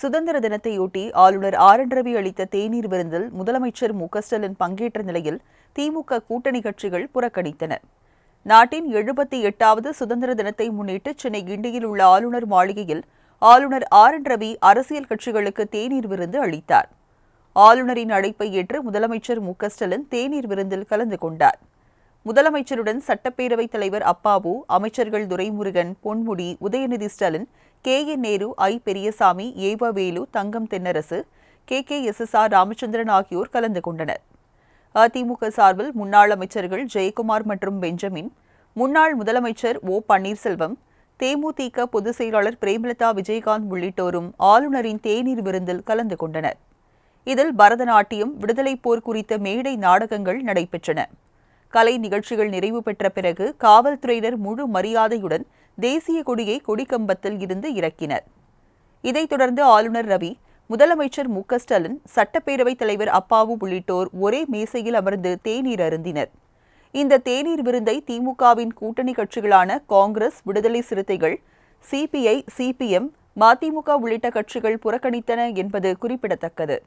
சுதந்திர தினத்தையொட்டி ஆளுநர் ஆர் என் ரவி அளித்த தேநீர் விருந்தில் முதலமைச்சர் மு. க. ஸ்டாலின் பங்கேற்ற நிலையில் திமுக கூட்டணி கட்சிகள் புறக்கணித்தன. நாட்டின் எழுபத்தி எட்டாவது சுதந்திர தினத்தை முன்னிட்டு சென்னை கிண்டியில் உள்ள ஆளுநர் மாளிகையில் ஆளுநர் ஆர் என் ரவி அரசியல் கட்சிகளுக்கு தேநீர் விருந்து அளித்தார். ஆளுநரின் அழைப்பை ஏற்று முதலமைச்சர் மு. க. ஸ்டாலின் தேநீர் விருந்தில் கலந்து கொண்டார். முதலமைச்சருடன் சட்டப்பேரவைத் தலைவர் அப்பாவு அமைச்சர்கள் Duraimurugan Ponmudi Udhayanidhi Stalin K. N Nehru I. Periyasamy E V Velu Thangam Thennarasu K. K. S. S. R. Ramachandran ஆகியோர் கலந்து கொண்டனர். அதிமுக சார்பில் முன்னாள் அமைச்சர்கள் ஜெயக்குமார் மற்றும் பெஞ்சமின் முன்னாள் முதலமைச்சர் ஓ. பன்னீர்செல்வம் தேமுதிக பொதுச் செயலாளர் பிரேமலதா விஜயகாந்த் உள்ளிட்டோரும் ஆளுநரின் தேநீர் விருந்தில் கலந்து கொண்டனர். இதில் பரதநாட்டியம் விடுதலைப் போர் குறித்த மேடை நாடகங்கள் நடைபெற்றன. கலை நிகழ்ச்சிகள் நிறைவு பெற்ற பிறகு காவல்துறையினர் முழு மரியாதையுடன் தேசிய கொடியை கொடிக்கம்பத்தில் இருந்து இறக்கினர். இதைத் தொடர்ந்து ஆளுநர் ரவி முதலமைச்சர் மு. க. ஸ்டாலின் சட்டப்பேரவைத் தலைவர் அப்பாவு உள்ளிட்டோர் ஒரே மேசையில் அமர்ந்து தேநீர் அருந்தினர். இந்த தேநீர் விருந்தை திமுகவின் கூட்டணி கட்சிகளான காங்கிரஸ் விடுதலை சிறுத்தைகள் சிபிஐ சிபிஎம் மதிமுக உள்ளிட்ட கட்சிகள் புறக்கணித்தன என்பது குறிப்பிடத்தக்கது.